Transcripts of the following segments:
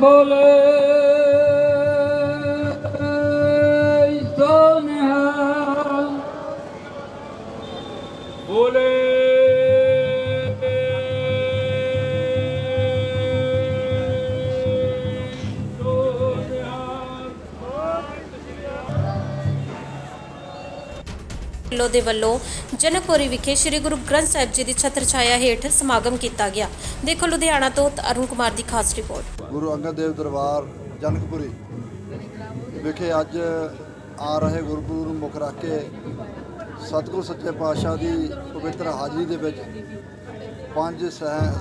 বলে বলে ਵੱਲੋਂ ਦੇ ਵੱਲੋਂ ਜਨਕਪੁਰੀ ਵਿਖੇ ਸ੍ਰੀ ਗੁਰੂ ਗ੍ਰੰਥ ਸਾਹਿਬ ਜੀ ਦੀ ਛਤਰ ਛਾਇਆ ਹੇਠ ਸਮਾਗਮ ਕੀਤਾ ਗਿਆ। ਦੇਖੋ ਲੁਧਿਆਣਾ ਤੋਂ ਅਰੁਣ ਕੁਮਾਰ ਦੀ ਖਾਸ ਰਿਪੋਰਟ। ਗੁਰੂ ਅੰਗਦ ਦੇਵ ਦਰਬਾਰ, ਜਨਕਪੁਰੀ ਵਿਖੇ ਅੱਜ ਆ ਰਹੇ ਗੁਰਪੁਰਬ ਨੂੰ ਮੁੱਖ ਰੱਖ ਕੇ ਸਤਿਗੁਰ ਸੱਚੇ ਪਾਤਸ਼ਾਹ ਦੀ ਪਵਿੱਤਰ ਹਾਜ਼ਰੀ ਦੇ ਵਿੱਚ ਪੰਜ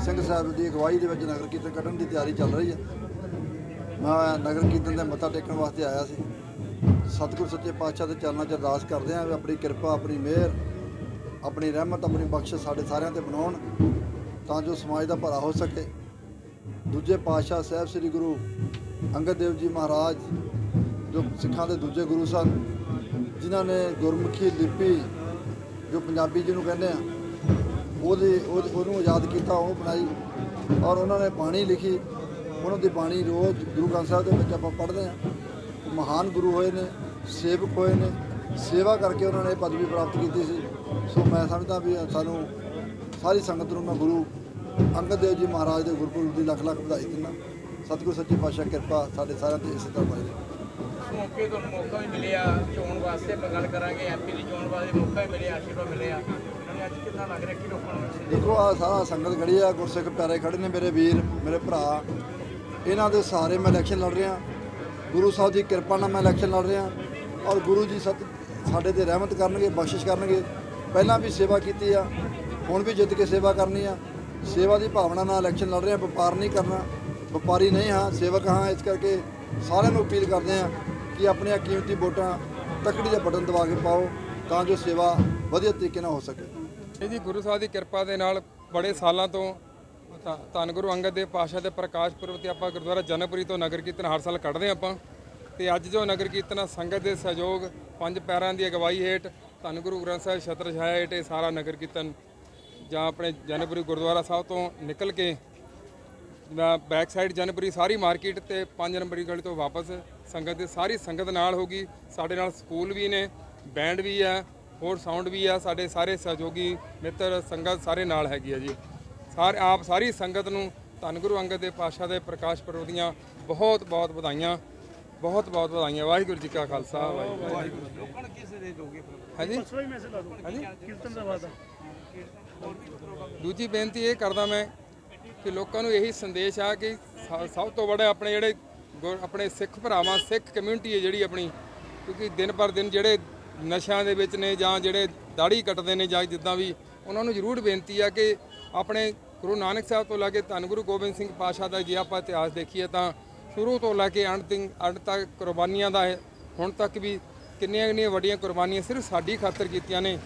ਸਿੰਘ ਸਾਹਿਬ ਦੀ ਅਗਵਾਈ ਦੇ ਵਿੱਚ ਨਗਰ ਕੀਰਤਨ ਕੱਢਣ ਦੀ ਤਿਆਰੀ ਚੱਲ ਰਹੀ ਹੈ। ਮੈਂ ਨਗਰ ਕੀਰਤਨ ਦੇ ਮੱਥਾ ਟੇਕਣ ਵਾਸਤੇ ਆਇਆ ਸੀ। ਸਤਿਗੁਰ ਸੱਚੇ ਪਾਤਸ਼ਾਹ ਦੇ ਚਰਨਾਂ 'ਚ ਅਰਦਾਸ ਕਰਦੇ ਹਾਂ ਵੀ ਆਪਣੀ ਕਿਰਪਾ, ਆਪਣੀ ਮਿਹਰ, ਆਪਣੀ ਰਹਿਮਤ, ਆਪਣੀ ਬਖਸ਼ਿਸ਼ ਸਾਡੇ ਸਾਰਿਆਂ ਤੇ ਬਣਾਉਣ ਤਾਂ ਜੋ ਸਮਾਜ ਦਾ ਭਲਾ ਹੋ ਸਕੇ। ਦੂਜੇ ਪਾਤਸ਼ਾਹ ਸਾਹਿਬ ਸ੍ਰੀ ਗੁਰੂ ਅੰਗਦ ਦੇਵ ਜੀ ਮਹਾਰਾਜ, ਜੋ ਸਿੱਖਾਂ ਦੇ ਦੂਜੇ ਗੁਰੂ ਸਨ, ਜਿਨ੍ਹਾਂ ਨੇ ਗੁਰਮੁਖੀ ਲਿਪੀ ਜੋ ਪੰਜਾਬੀ ਜਿਹਨੂੰ ਕਹਿੰਦੇ ਆ, ਉਹਦੇ, ਉਹਦੇ- ਉਹਨੂੰ ਆਜ਼ਾਦ ਕੀਤਾ, ਉਹ ਬਣਾਈ ਔਰ ਉਹਨਾਂ ਨੇ ਬਾਣੀ ਲਿਖੀ। ਉਹਨਾਂ ਦੀ ਬਾਣੀ ਰੋਜ਼ ਗੁਰੂ ਗ੍ਰੰਥ ਸਾਹਿਬ ਦੇ ਵਿੱਚ ਆਪਾਂ ਪੜ੍ਹਦੇ ਆ ਮਹਾਨ ਗੁਰੂ ਹੋਏ ਨੇ। ਸੇਵਕ ਹੋਏ ਨੇ ਸੇਵਾ ਕਰਕੇ ਉਹਨਾਂ ਨੇ ਇਹ ਪਦਵੀ ਪ੍ਰਾਪਤ ਕੀਤੀ ਸੀ। ਸੋ ਮੈਂ ਸਮਝਦਾ ਵੀ ਸਾਨੂੰ ਸਾਰੀ ਸੰਗਤ ਨੂੰ ਮੈਂ ਗੁਰੂ ਅੰਗਦ ਦੇਵ ਜੀ ਮਹਾਰਾਜ ਦੇ ਗੁਰਪੁਰਬ ਦੀ ਲੱਖ ਲੱਖ ਵਧਾਈ ਦਿੰਦਾ। ਸਤਿਗੁਰ ਸੱਚੇ ਪਾਤਸ਼ਾਹ ਕਿਰਪਾ ਸਾਡੇ ਸਾਰਿਆਂ ਤੇ ਇਸੇ ਤਰ੍ਹਾਂ ਬਣੀ ਮੌਕੇ ਤੁਹਾਨੂੰ ਮੌਕਾ ਵੀ ਮਿਲਿਆ ਚੋਣ ਵਾਸਤੇ ਆਪਾਂ ਗੱਲ ਕਰਾਂਗੇ ਐਮਪੀ ਦੀ ਚੋਣ ਵਾਸਤੇ ਮੌਕਾ ਵੀ ਮਿਲਿਆ ਆਸ਼ੀਰਵਾਦ ਮਿਲਿਆ। ਨਾਲੇ ਅੱਜ ਕਿੰਨਾ ਲੱਗ ਰਿਹਾ ਕਿ ਲੋਕਾਂ ਨੂੰ ਦੇਖੋ ਆ ਸਾਰਾ ਸੰਗਤ ਖੜੀ ਆ ਗੁਰਸਿੱਖ ਪਿਆਰੇ ਖੜੇ ਨੇ ਮੇਰੇ ਵੀਰ ਮੇਰੇ ਭਰਾ। ਇਹਨਾਂ ਦੇ ਸਹਾਰੇ ਮੈਂ ਇਲੈਕਸ਼ਨ ਲੜ ਰਿਹਾ। ਗੁਰੂ ਸਾਹਿਬ ਦੀ ਕਿਰਪਾ ਨਾਲ ਮੈਂ ਇਲੈਕਸ਼ਨ ਲੜ ਰਿਹਾ ਔਰ ਗੁਰੂ ਜੀ ਸਤ ਸਾਡੇ ਤੇ ਰਹਿਮਤ ਕਰਨਗੇ, ਬਖਸ਼ਿਸ਼ ਕਰਨਗੇ। ਪਹਿਲਾਂ ਵੀ ਸੇਵਾ ਕੀਤੀ ਆ, ਹੁਣ ਵੀ ਜਿੱਤ ਕੇ ਸੇਵਾ ਕਰਨੀ ਆ। ਸੇਵਾ ਦੀ ਭਾਵਨਾ ਨਾਲ ਇਲੈਕਸ਼ਨ ਲੜ ਰਿਹਾ, ਵਪਾਰ ਨਹੀਂ ਕਰਨਾ। ਵਪਾਰੀ ਨਹੀਂ ਹਾਂ, ਸੇਵਕ ਹਾਂ, ਇਸ ਕਰਕੇ ਸਾਰਿਆਂ ਨੂੰ ਅਪੀਲ ਕਰਦੇ ਆ ਕਿ ਆਪਣੀਆਂ ਕੀਮਤੀ ਵੋਟਾਂ ਤਕੜੀ ਦੇ ਬਟਨ ਦਬਾ ਕੇ ਪਾਓ ਤਾਂ ਜੋ ਸੇਵਾ ਵਧੀਆ ਤਰੀਕੇ ਨਾਲ ਹੋ ਸਕੇ। ਇਹ ਜੀ ਗੁਰੂ ਸਾਹਿਬ ਦੀ ਕਿਰਪਾ ਦੇ ਨਾਲ ਬੜੇ ਸਾਲਾਂ ਤੋਂ ਧੰ- ਧੰਨ ਗੁਰੂ ਅੰਗਦ ਦੇਵ ਪਾਸ਼ਾ ਦੇ ਪ੍ਰਕਾਸ਼ ਪੁਰਬ ਤੇ ਆਪਾਂ ਗੁਰਦੁਆਰਾ ਜਨਪੁਰੀ ਤੋਂ ਨਗਰ ਕੀਰਤਨ ਹਰ ਸਾਲ ਕੱਢਦੇ ਹਾਂ ਆਪਾਂ। ਤੇ ਅੱਜ ਜੋ ਨਗਰ ਕੀਰਤਨ ਆ, ਸੰਗਤ ਦੇ ਸਹਿਯੋਗ ਪੰਜ ਪੈਰਾਂ ਦੀ ਅਗਵਾਈ ਹੇਠ ਧੰਨ ਗੁਰੂ ਗ੍ਰੰਥ ਸਾਹਿਬ ਛਤਰ ਛਾਇਆ ਹੇਠ ਇਹ ਸਾਰਾ ਨਗਰ ਕੀਰਤਨ ਜਾਂ ਆਪਣੇ ਜਨਪੁਰੀ ਗੁਰਦੁਆਰਾ ਸਾਹਿਬ ਤੋਂ ਨਿਕਲ ਕੇ ਬੈਕ ਸਾਈਡ ਜਨਪੁਰੀ ਸਾਰੀ ਮਾਰਕੀਟ ਤੇ 5 ਨੰਬਰੀ ਗਲੀ ਤੋਂ ਵਾਪਸ ਸੰਗਤ ਦੇ ਸਾਰੀ ਸੰਗਤ ਨਾਲ ਹੋਗੀ ਸਾਡੇ ਨਾਲ ਸਕੂਲ ਵੀ ਨੇ ਬੈਂਡ ਵੀ ਆ ਹੋਰ ਸਾਊਂਡ ਵੀ ਆ ਸਾਡੇ ਸਾਰੇ ਸਹਿਯੋਗੀ ਮਿੱਤਰ ਸੰਗਤ ਸਾਰੇ ਨਾਲ ਹੈਗੀ ਆ ਜੀ। ਸਾਰੇ ਆਪ ਸਾਰੀ ਸੰਗਤ ਨੂੰ ਧੰਨ ਗੁਰੂ ਅੰਗਦ ਦੇ ਪਾਤਸ਼ਾਹ ਦੇ ਪ੍ਰਕਾਸ਼ ਪੁਰਬ ਦੀਆਂ ਬਹੁਤ ਬਹੁਤ ਵਧਾਈਆਂ ਬਹੁਤ ਬਹੁਤ ਵਧਾਈਆਂ। ਵਾਹਿਗੁਰੂ ਜੀ ਕਾ ਖਾਲਸਾ ਵਾਹਿਗੁਰੂ ਜੀ ਕੀ ਲੋਕਾਂ ਨੂੰ ਕਿਸ ਦੇ ਦੋਗੇ ਫਿਰ? ਫਤਿਹ ਹਾਂਜੀ? ਦੂਜੀ ਬੇਨਤੀ ਇਹ ਕਰਦਾ ਮੈਂ ਕਿ ਲੋਕਾਂ ਨੂੰ ਇਹੀ ਸੰਦੇਸ਼ ਆ ਕਿ ਸਭ ਤੋਂ ਵੱਡਾ ਆਪਣੇ ਜਿਹੜੇ ਗੁਰ- ਆਪਣੇ ਸਿੱਖ ਭਰਾਵਾਂ ਸਿੱਖ ਕਮਿਊਨਿਟੀ ਹੈ ਜਿਹੜੀ ਆਪਣੀ ਕਿਉਂਕਿ ਦਿਨ ਪਰ ਦਿਨ ਜਿਹੜੇ ਨਸ਼ਿਆਂ ਦੇ ਵਿੱਚ ਨੇ ਜਾਂ ਜਿਹੜੇ ਦਾੜੀ ਕੱਟਦੇ ਨੇ ਜਾਂ ਜਿੱਦਾਂ ਵੀ ਉਹਨਾਂ ਨੂੰ ਜ਼ਰੂਰ ਬੇਨਤੀ ਆ ਕਿ ਆਪਣੇ ਗੁਰੂ ਨਾਨਕ ਸਾਹਿਬ ਤੋਂ ਲੈ ਕੇ ਧੰਨ ਗੁਰੂ ਗੋਬਿੰਦ ਸਿੰਘ ਪਾਤਸ਼ਾਹ ਦਾ ਜੇ ਆਪਾਂ ਇਤਿਹਾਸ ਦੇਖੀਏ ਤਾਂ ਸ਼ੁਰੂ ਤੋਂ ਲੈ ਕੇ ਅੰਤ ਤੱਕ ਅੰਤ ਤੱਕ ਕੁਰਬਾਨੀਆਂ ਦਾ ਹੁਣ ਤੱਕ ਵੀ ਕਿੰਨੀਆਂ ਕਿੰਨੀਆਂ ਵੱਡੀਆਂ ਕੁਰਬਾਨੀਆਂ ਸਿਰਫ ਸਾਡੀ ਖਾਤਰ ਕੀਤੀਆਂ ਨੇ।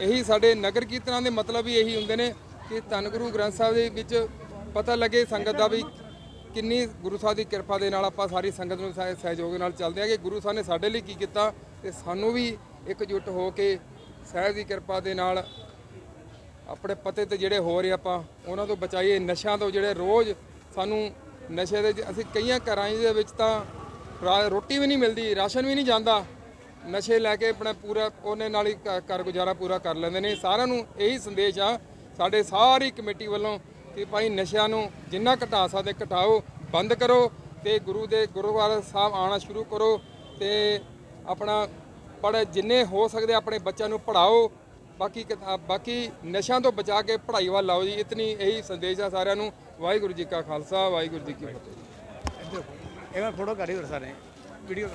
ਇਹੀ ਸਾਡੇ ਨਗਰ ਕੀਰਤਨਾਂ ਦੇ ਮਤਲਬ ਹੀ ਇਹੀ ਹੁੰਦੇ ਨੇ ਕਿ ਧੰਨ ਗੁਰੂ ਗ੍ਰੰਥ ਸਾਹਿਬ ਦੇ ਵਿੱਚ ਪਤਾ ਲੱਗੇ ਸੰਗਤ ਦਾ ਵੀ ਕਿੰਨੀ ਗੁਰੂ ਸਾਹਿਬ ਦੀ ਕਿਰਪਾ ਦੇ ਨਾਲ ਆਪਾਂ ਸਾਰੀ ਸੰਗਤ ਨੂੰ ਸਹਿਯੋਗ ਨਾਲ ਚੱਲਦੇ ਆ ਕਿ ਗੁਰੂ ਸਾਹਿਬ ਨੇ ਸਾਡੇ ਲਈ ਕੀ ਕੀਤਾ ਤੇ ਸਾਨੂੰ ਵੀ ਇਕਜੁੱਟ ਹੋ ਕੇ ਸਾਹਿਬ ਦੀ ਕਿਰਪਾ ਦੇ ਨਾਲ ਆਪਣੇ ਪਤੇ ਤੇ ਜਿਹੜੇ ਹੋ ਰਹੇ ਆਪਾਂ, ਉਹਨਾਂ ਤੋਂ ਬਚਾਈਏ ਨਸ਼ਿਆਂ ਤੋਂ ਜਿਹੜੇ ਰੋਜ਼ ਸਾਨੂੰ ਨਸ਼ੇ ਦੇ ਅਸੀਂ ਕਈਆਂ ਘਰਾਂ ਦੇ ਵਿੱਚ ਤਾਂ ਰਾ- ਰੋਟੀ ਵੀ ਨਹੀਂ ਮਿਲਦੀ, ਰਾਸ਼ਨ ਵੀ ਨਹੀਂ ਜਾਂਦਾ। ਨਸ਼ੇ ਲੈ ਕੇ ਆਪਣਾ ਪੂਰਾ, ਉਹਨੇ ਨਾਲ ਹੀ ਘ- ਘਰ ਗੁਜ਼ਾਰਾ ਪੂਰਾ ਕਰ ਲੈਂਦੇ ਨੇ। ਸਾਰਿਆਂ ਨੂੰ ਇਹੀ ਸੰਦੇਸ਼ ਆ, ਸਾਡੇ ਸਾਰੀ ਕਮੇਟੀ ਵੱਲੋਂ ਕਿ ਭਾਈ ਨਸ਼ਿਆਂ ਨੂੰ ਜਿੰਨਾ ਘਟਾ ਸਕਦੇ ਘਟਾਓ, ਬੰਦ ਕਰੋ ਤੇ ਗੁਰੂ ਦੇ ਗੁਰਦੁਆਰਾ ਸਾਹਿਬ ਆਉਣਾ ਸ਼ੁਰੂ ਕਰੋ ਤੇ ਆਪਣਾ ਪੜ੍ਹ ਜਿੰਨੇ ਹੋ ਸਕਦੇ ਆਪਣੇ ਬੱਚਿਆਂ ਨੂੰ ਪੜ੍ਹਾਓ। ਬਾਕੀ ਕਿਤਾਬ ਬਾਕੀ ਨਸ਼ਿਆਂ ਤੋਂ ਬਚਾ ਕੇ ਪੜ੍ਹਾਈ ਵੱਲ ਲਾਓ ਜੀ। ਇਤਨੀ ਇਹੀ ਸੰਦੇਸ਼ ਆ ਸਾਰਿਆਂ ਨੂੰ। ਵਾਹਿਗੁਰੂ ਜੀ ਕਾ ਖਾਲਸਾ, ਵਾਹਿਗੁਰੂ ਜੀ ਕੀ ਫਤਿਹ। ਇਹ ਮੈਂ ਫੋਟੋ ਕਰੀ ਹੋਰ ਸਾਰੇ। ਵੀਡੀਓ